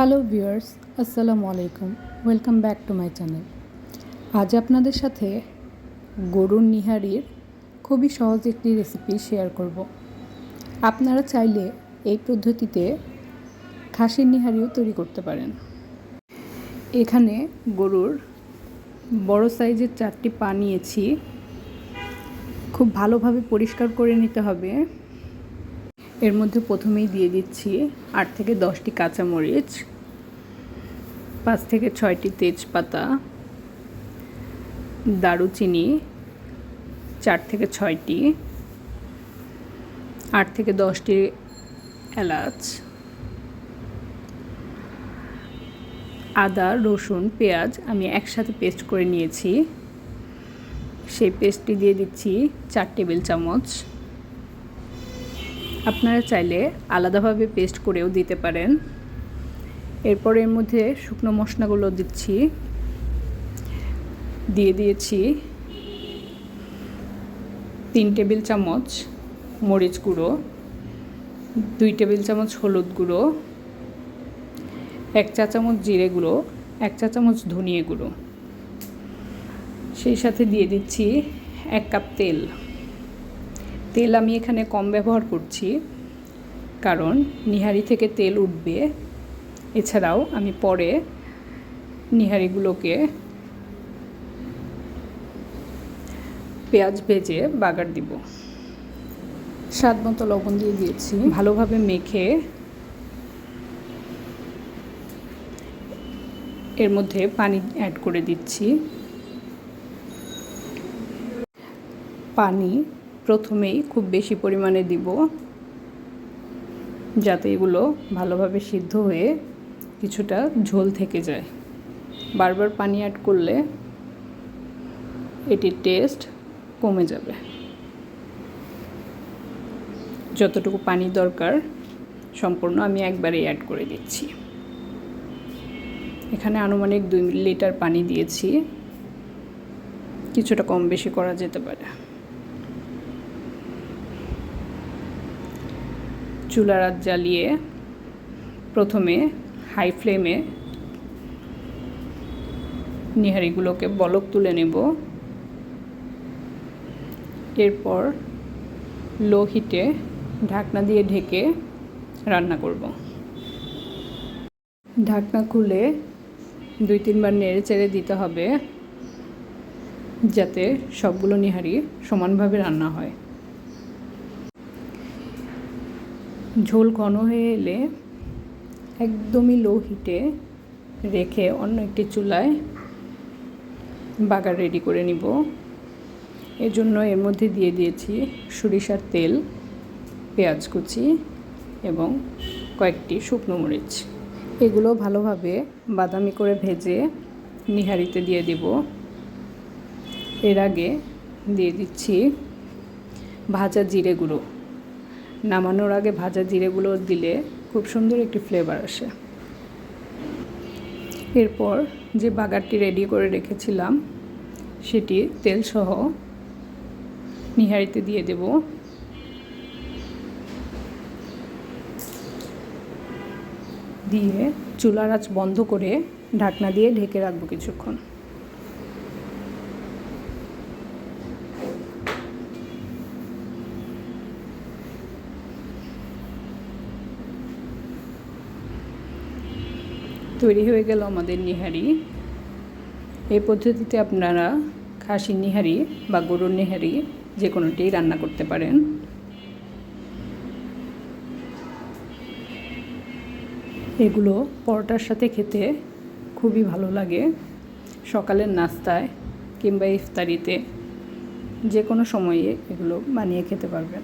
Hello viewers আসসালামু আলাইকুম welcome back to my channel আজ আপনাদের সাথে গরুর নিহারির খুবই সহজ একটি রেসিপি শেয়ার করব। আপনারা চাইলে এই পদ্ধতিতে খাসির নিহারিও তৈরি করতে পারেন। এখানে গরুর বড় সাইজের চারটি পা নিয়েছি। খুব ভালোভাবে পরিষ্কার করে নিতে হবে। এর মধ্যে প্রথমেই দিয়ে দিচ্ছি আট থেকে দশটি কাঁচামরিচ। পাঁচ থেকে ছয়টি তেজপাতা, দারুচিনি চার থেকে ছয়টি, আট থেকে দশটি এলাচ, আদা, রসুন, পেঁয়াজ আমি একসাথে পেস্ট করে নিয়েছি। সেই পেস্টটি দিয়ে দিচ্ছি চার টেবিল চামচ। আপনারা চাইলে আলাদাভাবে পেস্ট করেও দিতে পারেন। এরপর এর মধ্যে শুকনো মশলাগুলো দিচ্ছি। দিয়ে দিয়েছি তিন টেবিল চামচ মরিচ গুঁড়ো, দুই টেবিল চামচ হলুদ গুঁড়ো, এক চা চামচ জিরে গুঁড়ো, এক চা চামচ ধনিয়া গুঁড়ো। সেই সাথে দিয়ে দিচ্ছি এক কাপ তেল। তেল আমি এখানে কম ব্যবহার করছি, কারণ নিহারি থেকে তেল উঠবে এছাড়াও আমি পরে নিহারিগুলোকে পেঁয়াজ ভেজে বাগার দিব। স্বাদ মতো লবণ দিয়ে দিয়েছি। ভালোভাবে মেখে এর মধ্যে পানি অ্যাড করে দিচ্ছি। পানি প্রথমেই খুব বেশি পরিমাণে দিব, যাতে এগুলো ভালোভাবে সিদ্ধ হয়ে কিছুটা ঝোল থেকে যায়। বারবার পানি অ্যাড করলে এটির টেস্ট কমে যাবে। যতটুকু পানি দরকার সম্পূর্ণ আমি একবারেই অ্যাড করে দিচ্ছি। এখানে আনুমানিক দুই লিটার পানি দিয়েছি। কিছুটা কম বেশি করা যেতে পারে। চুলার আঁচ জ্বালিয়ে প্রথমে হাই ফ্লেমে নিহারিগুলোকে বলক তুলে নেব। এরপর লো হিটে ঢাকনা দিয়ে ঢেকে রান্না করব। ঢাকনা খুলে দুই তিনবার নেড়ে চেড়ে দিতে হবে যাতে সবগুলো নিহারি সমানভাবে রান্না হয়। ঝোল ঘন হয়ে এলে একদমই লো হিটে রেখে অন্য একটি চুলায় বাগার রেডি করে নিব। এর জন্য এর মধ্যে দিয়ে দিয়েছি সরিষার তেল, পেঁয়াজ কুচি এবং কয়েকটি শুকনো মরিচ। এগুলো ভালোভাবে বাদামি করে ভেজে নিহারিতে দিয়ে দিব। এর আগে দিয়ে দিচ্ছি ভাজা জিরে গুঁড়ো। নামানোর আগে ভাজা জিরেগুলো দিলে খুব সুন্দর একটি ফ্লেভার আসে। এরপর যে বাগারটি রেডি করে রেখেছিলাম, সেটি তেলসহ নিহারিতে দিয়ে দেব। দিয়ে চুলার আঁচ বন্ধ করে ঢাকনা দিয়ে ঢেকে রাখব কিছুক্ষণ। তৈরি হয়ে গেল আমাদের নিহারি। এই পদ্ধতিতে আপনারা খাসি নিহারি বা গরুর নিহারি যে কোনোটি রান্না করতে পারেন। এগুলো পরোটার সাথে খেতে খুবই ভালো লাগে। সকালের নাস্তায় কিংবা ইফতারিতে যে কোনো সময়ে এগুলো বানিয়ে খেতে পারবেন।